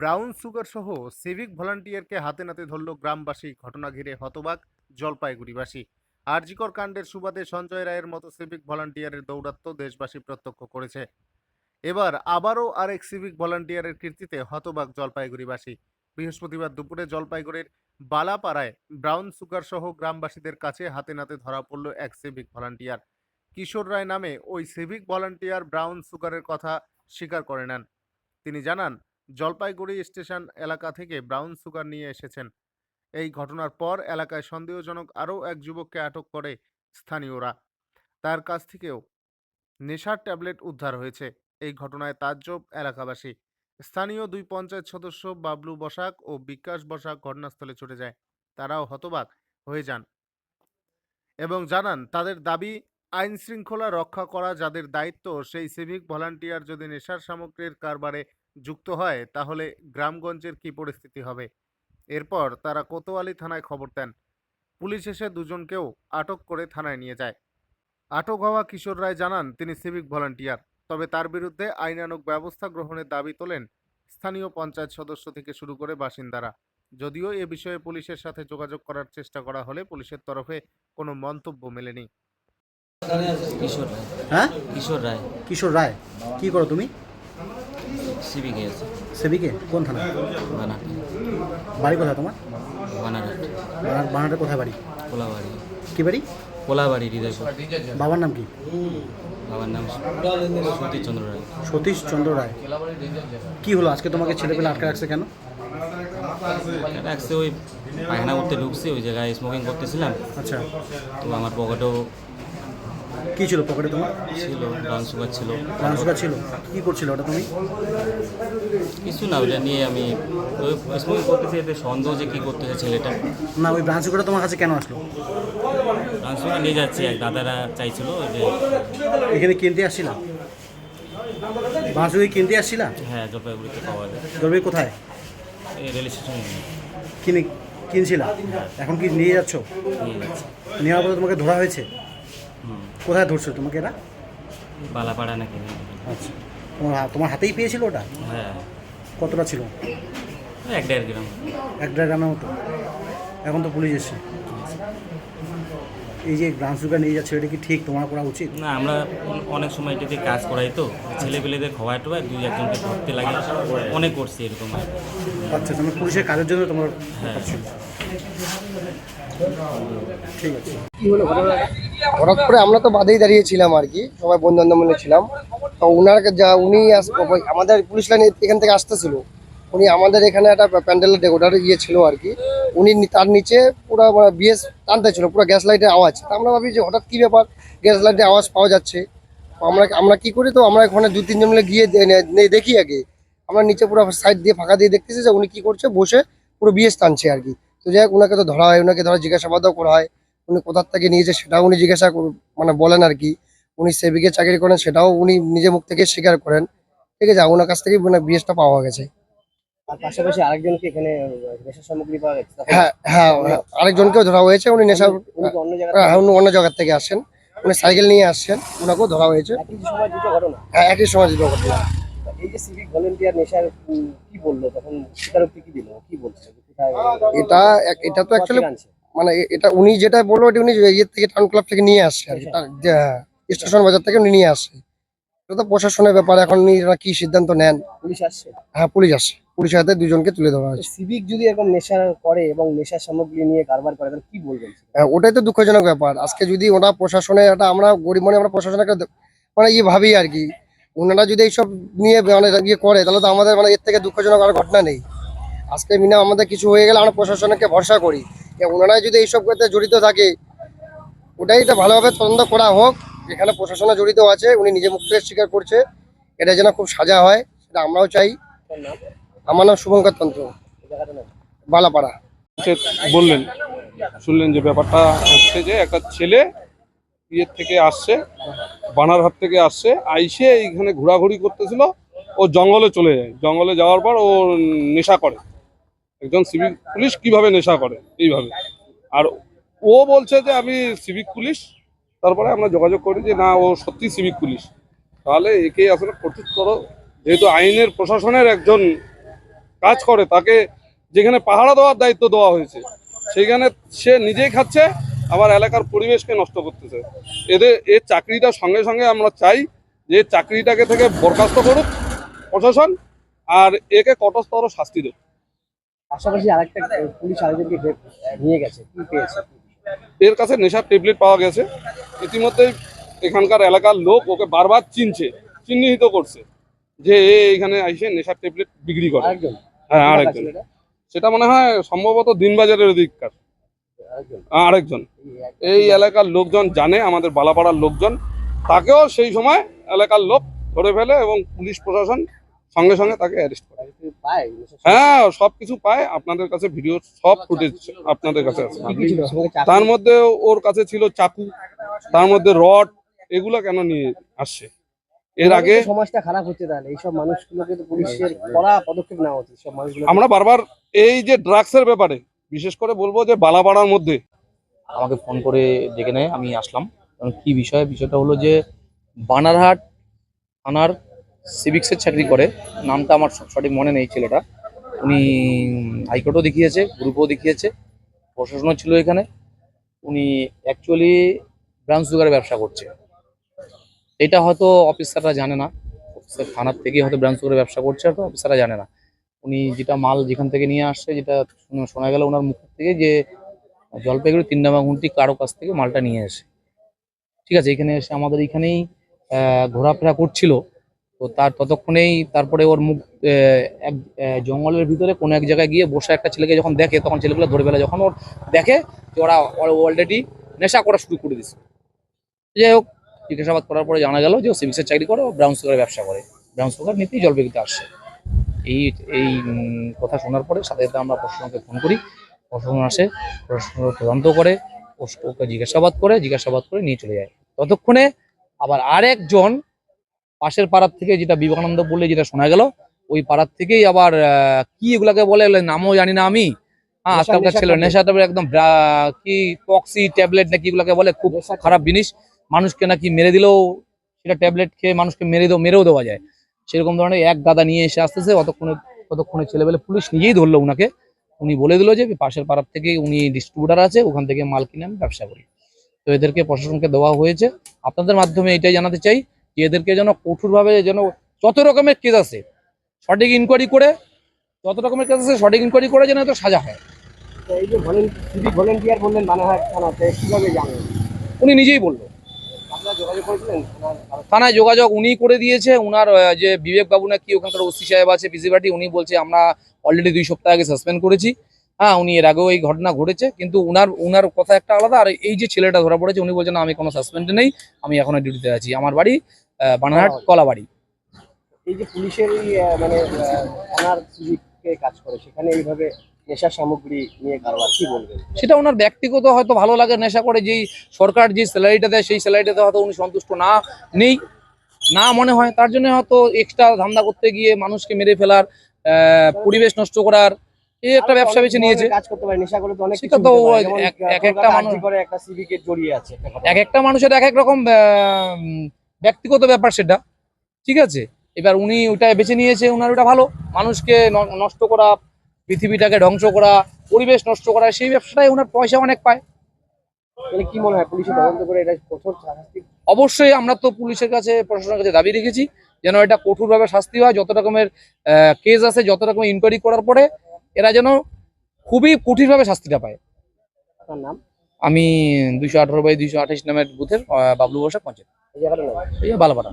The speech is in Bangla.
ব্রাউন সুগার সহ সিভিক ভলান্টিয়ারকে হাতে নাতে ধরল গ্রামবাসী। ঘটনা ঘিরে হতবাক জলপাইগুড়িবাসী। আরজিকর কাণ্ডের সুবাদে সঞ্জয় রায়ের মতো সিভিক ভলান্টিয়ারের দৌরাত্ম্য দেশবাসী প্রত্যক্ষ করেছে। এবার আবারও আরেক সিভিক ভলান্টিয়ারের কীর্তিতে হতবাক জলপাইগুড়িবাসী। বৃহস্পতিবার দুপুরে জলপাইগুড়ির বালাপাড়ায় ব্রাউন সুগার সহ গ্রামবাসীদের কাছে হাতে নাতে ধরা পড়ল এক সিভিক ভলান্টিয়ার। কিশোর রায় নামে ওই সিভিক ভলান্টিয়ার ব্রাউন সুগারের কথা স্বীকার করে নেন। তিনি জানান জলপাইগুড়ি স্টেশন এলাকা থেকে ব্রাউন সুগার নিয়ে এসেছেন। এই ঘটনার পর এলাকায় সন্দেহজনক আরও এক যুবককে আটক করে স্থানীয়রা। তার কাছ থেকেও নেশার ট্যাবলেট উদ্ধার হয়েছে। এই ঘটনায় তাজ্জব এলাকাবাসী। স্থানীয় দুই পঞ্চায়েত সদস্য বাবলু বসাক ও বিকাশ বসাক ঘটনাস্থলে ছুটে যায়। তারাও হতবাক হয়ে যান এবং জানান, তাদের দাবি আইন শৃঙ্খলা রক্ষা করা, যাদের দায়িত্ব সেই সিভিক ভলান্টিয়ার যদি নেশার সামগ্রীর কারবারে যুক্ত হয় তাহলে গ্রামগঞ্জের কী পরিস্থিতি হবে? এরপর তারা কোতোয়ালি থানায় খবর দেন। পুলিশ এসে দুজনকেও আটক করে থানায় নিয়ে যায়। আটক হওয়া কিশোর রায় জানান তিনি সিভিক ভলান্টিয়ার। তবে তার বিরুদ্ধে আইনানুগ ব্যবস্থা গ্রহণের দাবি তোলেন স্থানীয় পঞ্চায়েত সদস্য থেকে শুরু করে বাসিন্দারা। যদিও এ বিষয়ে পুলিশের সাথে যোগাযোগ করার চেষ্টা করা হলে পুলিশের তরফে কোনো মন্তব্য মেলেনি। কিশোর রায়। হ্যাঁ? কিশোর রায়। কিশোর রায়? কি করো তুমি? সিভিকে আছে সেবিকে? কোন থানা? বানাটি বাড়ি কোথায় তোমার? বানারহাট। বানার বানারটা কোথায় বাড়ি? কোলাবাড়ি। কি বাড়ি? কোলাবাড়ি হৃদয়পুর। বাবার নাম কি? বাবার নাম সতীশচন্দ্র রায়। সতীশ চন্দ্র রায়। কি হলো? আজকে তোমাকে ছেলে পেলে আটকে রাখছে কেন? রাখছে ওই পায়খানা করতে ঢুকছি ওই জায়গায় স্মোকিং করতেছিলাম। আচ্ছা। তো আমার পকেটেও কি ছিল পকেটে তোমার? ছিল ব্রাউন সুগার ছিল। ব্রাউন সুগার ছিল। কি করছিল ওটা তুমি? কিছু না ওটা নিয়ে আমি ওই স্মোকিং করতেছি এতে সন্দেহ যে কী করতেছে ছেলেটা। না ওই ব্রাউন সুগারটা তোমার কাছে কেন আসলো? ব্রাউন সুগার নিয়ে যাচ্ছে এক দাদারা চাইছিল যে এখানে কিনতে আসছিলাম ব্রাউন সুগার কিনতে আসছিলাম হ্যাঁ জলপাইগুড়িতে পাওয়া যায়। ধরবে কোথায়? এই রেল স্টেশনে কিনে কিনছিলাম এখন কি নিয়ে যাচ্ছ? নিয়ে যাচ্ছে। নেওয়ার পরে তোমাকে ধরা হয়েছে? হুম। কোথায় ধরছো? তোমাকে এরা? বালাপাড়া নাকি? আচ্ছা। তোমার তোমার হাতেই পেয়েছিল ওটা? হ্যাঁ। কতটা ছিল? এক দেড় গ্রাম। এক দেড় গ্রামের মতো? এখন তো পুলিশ এসছে। এই যে ব্রাউন সুগার নিয়ে যাচ্ছে এটা কি ঠিক তোমার করা উচিত? না আমরা অনেক সময় এটাতে কাজ করাই তো। ছেলেপেলেদের খোয়ায় টোয়ায় দুই একজনকে ধরতে লাগে। অনেক করছি এরকম। আচ্ছা তোমার পুলিশের কাজের জন্য তোমার হ্যাঁ। ঠিক আছে। হঠাৎ করে আমরা তো বাদেই দাঁড়িয়েছিলাম আর কি, সবাই বন্ধু মিলে ছিলাম। তো উনার যা উনি আমাদের পুলিশ লাইন এখান থেকে আসতেছিল। উনি আমাদের এখানে একটা প্যান্ডেলের ডেকোটার ইয়ে ছিল আর কি। উনি তার নিচে পুরো বিএস টানতে ছিল পুরো গ্যাস লাইটের আওয়াজ। আমরা ভাবি যে হঠাৎ কি ব্যাপার, গ্যাস লাইটের আওয়াজ পাওয়া যাচ্ছে। আমরা আমরা কি করি তো আমরা ওখানে দু, তিনজন মিলে গিয়ে দেখি আগে। আমরা নিচে পুরো সাইড দিয়ে ফাঁকা দিয়ে দেখতেছি যে উনি কি করছে, বসে পুরো বিএস টানছে আর কি। তো যাই হোক ওনাকে তো ধরা হয় ওনাকে ধরা জিজ্ঞাসাবাদও করা হয়। উনি কোথার থেকে নিয়েছে সেটাও উনি জিজ্ঞাসা কর- মানে বলেন আর কি। উনি সেভিকে চাকরি করেন সেটাও উনি নিজে মুখ থেকে স্বীকার করেন। ঠিক আছে ওনার কাছ থেকে মানে বিএসটা পাওয়া গেছে। আর পাশাপাশি আরেকজনকে এখানে নেশার সামগ্রী পাওয়া গেছে। হ্যাঁ হ্যাঁ আরেকজনকেও ধরা হয়েছে উনি নেশা অন্য জায়গা হ্যাঁ, উনি অন্য জায়গা থেকে আসেন উনি সাইকেল নিয়ে আসছেন ওনাকেও ধরা হয়েছে। একই সময় দুটো ঘটনা? হ্যাঁ একই সময় দিতে ঘটনা। এই যে সিভিক ভলেন্টিয়ার নেশার কি বলল? তখন স্বীকারোক্তি কি দিল? কি বলছে? এটা এটা তো অ্যাকচুয়ালি? মানে এটা উনি যেটা বলল এটা উনি ইয়ের থেকে টাউন ক্লাব থেকে নিয়ে আসে আর কি তার- যে, হ্যাঁ, স্টেশন বাজার থেকে উনি নিয়ে আসে এটা তো প্রশাসনের ব্যাপার এখন উনি কি সিদ্ধান্ত নেন? পুলিশ আসছে? হ্যাঁ পুলিশ আসছে। পুলিশের হাতে দুজনকে তুলে দেওয়া হয়েছে। সিভিক যদি এরকম নেশা করে এবং নেশার সামগ্রী নিয়ে কারবার করে তাহলে কি বলবেন? হ্যাঁ, ওটাই তো দুঃখজনক ব্যাপার। আজকে যদি ওরা প্রশাসনে একটা আমরা গরিব মানে আমরা প্রশাসনে মানে ইয়ে ভাবি আর কি। ওনারা যদি এইসব নিয়ে মানে ইয়ে করে তাহলে তো আমাদের মানে এর থেকে দুঃখজনক আর ঘটনা নেই। আজকে মিনা আমাদের কিছু হয়ে গেলে আমরা প্রশাসনকে ভরসা করি। ওনারাই যদি এইসব করতে জড়িত থাকে, ওটাই এটা ভালোভাবে তদন্ত করা হোক। এখানে প্রশাসনে জড়িত আছে, উনি নিজে মুখ স্বীকার করছে। এটা যেন খুব সাজা হয়, সেটা আমরাও চাই। আমার নাম শুভঙ্কর তন্ত্র বালাপাড়া। বললেন, শুনলেন যে ব্যাপারটা হচ্ছে যে একটা ছেলে ইয়ের থেকে আসছে, বানারহাট থেকে আসছে, আইসে এইখানে ঘোরাঘুরি করতেছিল, ও জঙ্গলে চলে যায়। জঙ্গলে যাওয়ার পর ও নেশা করে। একজন সিভিক পুলিশ কীভাবে নেশা করে, এইভাবে। আর ও বলছে যে আমি সিভিক পুলিশ, তারপরে আমরা যোগাযোগ করি যে না, ও সত্যি সিভিক পুলিশ। তাহলে একে আসলে কঠিনতর যেহেতু আইনের প্রশাসনের একজন কাজ করে, তাকে যেখানে পাহারা দেওয়ার দায়িত্ব দেওয়া হয়েছে সেখানে সে নিজেই খাচ্ছে, আবার এলাকার পরিবেশকে নষ্ট করতেছে। এদের, এর চাকরিটা সঙ্গে সঙ্গে আমরা চাই যে চাকরিটাকে থেকে বরখাস্ত করুক প্রশাসন, আর একে কটস্থর শাস্তি দেবে। পাশাপাশি আরেকটা পুলিশ আরেকজনকে নিয়ে গেছে কি পেয়েছে? এর কাছে নেশার ট্যাবলেট পাওয়া গেছে। ইতিমধ্যেই এখানকার এলাকার লোক ওকে বারবার চিনছে চিহ্নিত করছে যে এখানে এসে নেশার ট্যাবলেট বিক্রি করে। হ্যাঁ আরেকজন। সেটা মনে হয় সম্ভবত দিনবাজারের দিককার আরেকজন? আরেকজন। এই এলাকার লোকজন জানে আমাদের বালাপাড়ার লোকজন। তাকেও সেই সময় এলাকার লোক ধরে ফেলে এবং পুলিশ প্রশাসন সঙ্গে সঙ্গে তাকে অ্যারেস্ট করে। পায় হ্যাঁ সবকিছু পায়। আপনাদের কাছে ভিডিও সব ফুটেজ আপনাদের কাছে আছে? তার মধ্যে ওর কাছে ছিল চাকু তার মধ্যে রড এগুলো কেন নিয়ে আসছে? এর আগে সমাজটা খারাপ হচ্ছে তাহলে। এইসব মানুষগুলোকে পুলিশের কড়া পদক্ষেপ নেওয়া উচিত। সব মানুষগুলো আমরা বারবার এই যে ড্রাগসের ব্যাপারে বিশেষ করে বলব যে বালাপাড়ার মধ্যে। আমাকে ফোন করে ডেকে নেয় আমি আসলাম। কারণ কি বিষয়? বিষয়টা হলো যে বানারহাট থানার সিভিক্সের চাকরি করে। নামটা আমার সঠিক মনে নেই ছেলেটা। উনি হাইকোর্টও দেখিয়েছে, গ্রুপও দেখিয়েছে, প্রশাসনও ছিল এখানে। উনি অ্যাকচুয়ালি ব্রাউন সুগারের ব্যবসা করছে। এটা হয়তো অফিসাররা জানে না। অফিসার থানার থেকে হয়তো ব্রাউন সুগারের ব্যবসা করছে, হয়তো অফিসাররা জানে না। উনি যেটা মাল যেখান থেকে নিয়ে আসছে, যেটা শোনা- গেল ওনার মুখ থেকে যে জলপাইগুড়ি তিন নম্বর গুনটি কারও কাছ থেকে মালটা নিয়ে এসে। ঠিক আছে, এখানে এসে আমাদের এখানেই ঘোরাফেরা করছিল। তো তার ততক্ষণেই তারপরে ওর মুখ এক জঙ্গলের ভিতরে কোনো এক জায়গায় গিয়ে বসে একটা ছেলেকে যখন দেখে, তখন ছেলেগুলো ধরে ফেলে। যখন ওর দেখে যে ওরা অলরেডি নেশা করা শুরু করে দিচ্ছে যাই হোক, জিজ্ঞাসাবাদ করার পরে জানা গেল যে ও সিভিক্সের চাকরি করে, ও ব্রাউন সুগারের ব্যবসা করে। ব্রাউন সুগার নিতেই জলপাইগুড়িতে আসছে। এই এই কথা শোনার পরে সাথে সাথে আমরা প্রশাসনকে ফোন করি। প্রশাসন আসে প্রশ্ন তদন্ত করে ওকে জিজ্ঞাসাবাদ করে জিজ্ঞাসাবাদ করে নিয়ে চলে যায়। ততক্ষণে আবার আরেকজন পাশের পাড়ার থেকে যেটা বিবেকানন্দ বললে যেটা শোনা গেল ওই পাড়ার থেকেই আবার কি এগুলাকে বলে নামও জানি না আমি। হ্যাঁ আজকালকার ছেলে নেশা ট্যাবলেট একদম কি পক্সি ট্যাবলেট নাকি এগুলাকে বলে খুব খারাপ জিনিস। মানুষকে নাকি মেরে দিলেও সেটা ট্যাবলেট খেয়ে মানুষকে মেরে দেও মেরেও দেওয়া যায়। সেরকম ধরনের এক গাদা নিয়ে এসে আসতেছে অতক্ষণে ততক্ষণে ছেলেবেলে পুলিশ নিজেই ধরলো উনাকে। উনি বলে দিল যে পাশের পাড়ার থেকে উনি ডিস্ট্রিবিউটার আছে ওখান থেকে মাল কিনে আমি ব্যবসা করি। তো এদেরকে প্রশাসনকে দেওয়া হয়েছে। আপনাদের মাধ্যমে এটাই জানাতে চাই এদেরকে যেন কঠোরভাবে যেন যত রকমের কেস আছে সঠিক ইনকোয়ারি করে যত রকমের কেস আছে সঠিক ইনকোয়ারি করে যেন এত সাজা হয়। এই যে সিভিক ভলেন্টিয়ার বললেন বানারহাট থানাতে কীভাবে জানেন? উনি নিজেই বলল। থানায় যোগাযোগ উনি করে দিয়েছে উনার যে বিবেক বাবু না কি ওখানকার ওসি সাহেব আছে পিসি পার্টি উনি বলছে আমরা অলরেডি দুই সপ্তাহ আগে সাসপেন্ড করেছি। হ্যাঁ উনি এর আগেও এই ঘটনা ঘটেছে কিন্তু উনার উনার কথা একটা আলাদা আর এই যে ছেলেটা ধরা পড়েছে উনি বলছেন আমি কোনো সাসপেন্ডে নেই আমি এখনও ডিউটিতে আছি। আমার বাড়ি আহ, বানারহাট কলাবাড়ি। এই যে পুলিশের মানে থানার কাজ করে সেখানে এইভাবে নেশার সামগ্রী নিয়ে কারবার কি বলবেন? সেটা ওনার ব্যক্তিগত হয়তো ভালো লাগে নেশা করে যেই সরকার যে স্যালারিটা দেয় সেই স্যালারিটাতে হয়তো উনি সন্তুষ্ট না নেই। না মনে হয় তার জন্য হয়তো এক্সট্রা ধান্দা করতে গিয়ে মানুষকে মেরে ফেলার আহ, পরিবেশ নষ্ট করার এই একটা ব্যবসা বেছে নিয়েছে। কাজ করতে পারে নেশা করে তো অনেক সেটা তো এক- একটা মানুষ- করে একটা সিভিকে জড়িয়ে আছে এক একটা মানুষের এক এক রকম ব্যক্তিগত ব্যাপার সেটা। ঠিক আছে? এবার উনি ওটা বেছে নিয়েছে ওনার ওটা ভালো। মানুষকে নষ্ট করা পৃথিবীটাকে ধ্বংস করা পরিবেশ নষ্ট করা সেই ব্যবসাটাই ওনার পয়সা অনেক পায়। তাহলে কি মনে হয় পুলিশে তদন্ত করে এটা কঠোর শাস্তি? অবশ্যই আমরা তো পুলিশের কাছে প্রশাসনের কাছে দাবি রেখেছি যেন এটা কঠোরভাবে শাস্তি হয় যত রকমের কেস আছে যত রকমের ইনকোয়ারি করার পরে এরা যেন খুবই কঠিনভাবে শাস্তিটা পায়। আপনার নাম? আমি দুইশো আঠারো বাই দুইশো আঠাশ নামের বুথের বাবলু বসা পঞ্চায়েত। ভালো জায়গাটার ভালো এই বালাপাড়া।